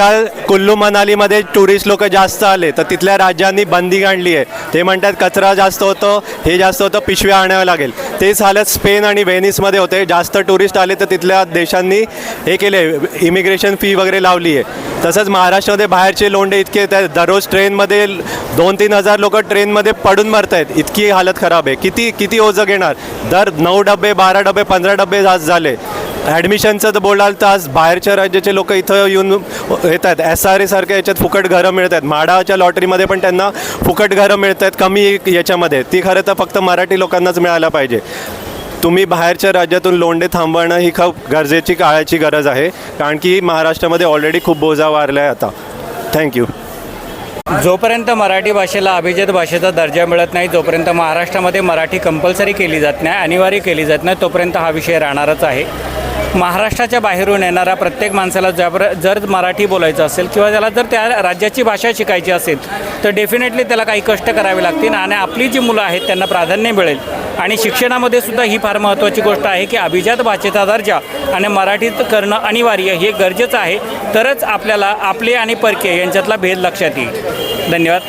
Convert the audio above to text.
काल कुल्लू मनालीमध्ये टुरिस्ट लोक जास्त आले तर तिथल्या राज्यांनी बंदी आणली आहे. ते म्हणतात कचरा जास्त होतो हे जास्त होतं पिशव्या आणावं लागेल. तेच हालत स्पेन आणि व्हेनिसमध्ये होते. जास्त टुरिस्ट आले तर तिथल्या देशांनी हे केले इमिग्रेशन फी वगैरे लावली आहे. तसंच महाराष्ट्रामध्ये बाहेरचे लोंडे इतके येत आहेत दररोज ट्रेनमध्ये दोन तीन हजार लोक ट्रेनमध्ये पडून मरत आहेत इतकी हालत खराब आहे. किती किती ओझं घेणार? दर नऊ डबे बारा डबे पंधरा डबे आज झाले. ॲडमिशनचं तर बोलाल तर आज बाहेरच्या राज्याचे लोक इथं येऊन येतात. एस आर एसारख्या याच्यात फुकट घरं मिळत आहेत म्हाडाच्या लॉटरीमध्ये पण त्यांना फुकट घरं मिळत आहेत कमी याच्यामध्ये. ती खरं तर फक्त मराठी लोकांनाच मिळायला पाहिजे. तुम्ही बाहेरच्या राज्यातून लोंढे थांबवणं ही खूप गरजेची काळाची गरज आहे. कारण की महाराष्ट्रामध्ये ऑलरेडी खूप बोजा वारला आहे आता थँक्यू जोपर्यंत मराठी भाषेला अभिजात भाषेचा दर्जा मिळत नाही जोपर्यंत महाराष्ट्रामध्ये मराठी कंपल्सरी केली जात नाही अनिवार्य केली जात नाही तोपर्यंत हा विषय राहणारच आहे. महाराष्ट्राच्या बाहेरून येणाऱ्या प्रत्येक माणसाला जर जर मराठी बोलायचं असेल किंवा त्याला जर त्या राज्याची भाषा शिकायची असेल तर डेफिनेटली त्याला काही कष्ट करावे लागतील आणि आपली जी मुलं आहेत त्यांना प्राधान्य मिळेल. आणि शिक्षणामध्ये सुद्धा ही फार महत्त्वाची गोष्ट आहे की अभिजात भाषेचा दर्जा आणि मराठीत करणं अनिवार्य हे गरजेचं आहे. तरच आपल्याला आपले आणि परके यांच्यातला भेद लक्षात येईल. धन्यवाद.